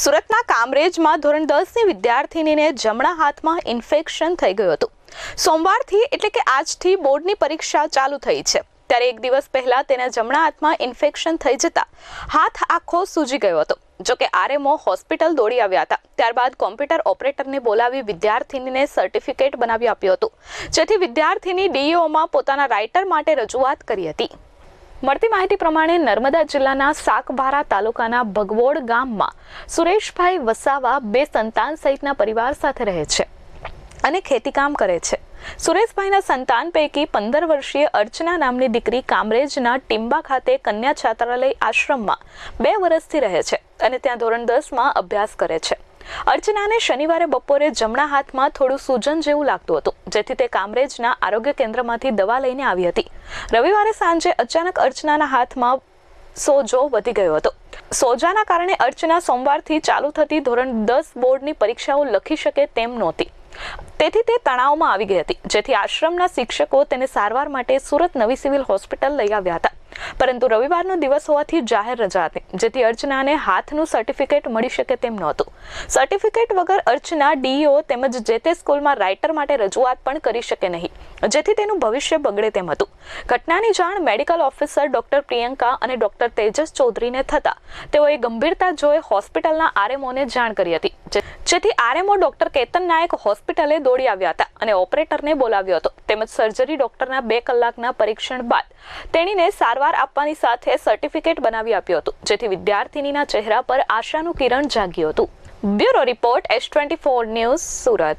સુરતના કામરેજમાં ધોરણ દસની વિદ્યાર્થીનીને જમણા હાથમાં ઇન્ફેક્શન થઈ ગયું હતું. સોમવારથી એટલે કે આજથી બોર્ડની પરીક્ષા ચાલુ થઈ છે. ત્યારે એક દિવસ પહેલા તેના જમણા હાથમાં ઇન્ફેક્શન થઈ જતા હાથ આખો સૂજી ગયો હતો. જોકે આરએમઓ હોસ્પિટલ દોડી આવ્યા હતા. ત્યારબાદ કોમ્પ્યુટર ઓપરેટરને બોલાવી વિદ્યાર્થીનીને સર્ટિફિકેટ બનાવી આપ્યું હતું. જેથી વિદ્યાર્થીની ડીઈઓમાં પોતાના રાઇટર માટે રજૂઆત કરી હતી. મળતી માહિતી પ્રમાણે નર્મદા જિલ્લાના સાકબારા તાલુકાના ભગવોડ ગામમાં સુરેશભાઈ વસાવા બે સંતાન સહિતના પરિવાર સાથે રહે છે અને ખેતીકામ કરે છે. સુરેશભાઈના સંતાન પૈકી પંદર વર્ષીય અર્ચના નામની દીકરી કામરેજના ટિંબા ખાતે કન્યા છાત્રાલય આશ્રમમાં બે વર્ષથી રહે છે અને ત્યાં ધોરણ દસમાં અભ્યાસ કરે છે. અર્ચનાને શનિવારે બપોરે જમણા હાથમાં થોડું સૂજન જેવું લાગતું હતું, જેથી તે કામરેજના આરોગ્ય કેન્દ્રમાંથી દવા લઈને આવી હતી. રવિવારે સાંજે અચાનક અર્ચનાના હાથમાં સોજો વધી ગયો હતો. સોજાના કારણે અર્ચના સોમવારથી ચાલુ થતી ધોરણ દસ બોર્ડની પરીક્ષાઓ લખી શકે તેમ નહોતી. તેથી તે તણાવમાં આવી ગઈ હતી, જેથી આશ્રમના શિક્ષકો તેને સારવાર માટે સુરત નવી સિવિલ હોસ્પિટલ લઈ આવ્યા હતા. પરંતુ રવિવારનો દિવસ હોવાથી જાહેર રજા હતી, જેથી અર્ચનાને હાથનું સર્ટિફિકેટ મળી શકે તેમ નહોતું. સર્ટિફિકેટ વગર અર્ચના, ડીઈઓ તેમજ જે તે સ્કૂલમાં રાઇટર માટે રજૂઆત પણ કરી શકે નહીં, જેથી તેનું ભવિષ્ય બગડે તેમ હતું. ઘટનાની જાણ મેડિકલ ઓફિસર ડોક્ટર પ્રિયંકા અને ડોક્ટર તેજસ ચૌધરીને થતા, તેઓએ ગંભીરતા જોઈ હોસ્પિટલના આરએમઓને જાણ કરી હતી જેથી આરએમઓ ડોક્ટર કેતન નાયક હોસ્પિટલે દોડી આવ્યા હતા અને ઓપરેટરને બોલાવ્યો હતો. તેમજ સર્જરી ડોક્ટરના બે કલાકના પરીક્ષણ બાદ તેણીને સારવાર આપવાની સાથે સર્ટિફિકેટ બનાવી આપ્યું હતું, જેથી વિદ્યાર્થીનીના ચહેરા પર આશાનું કિરણ જાગ્યું હતું. Bureau report S twenty four news Surat.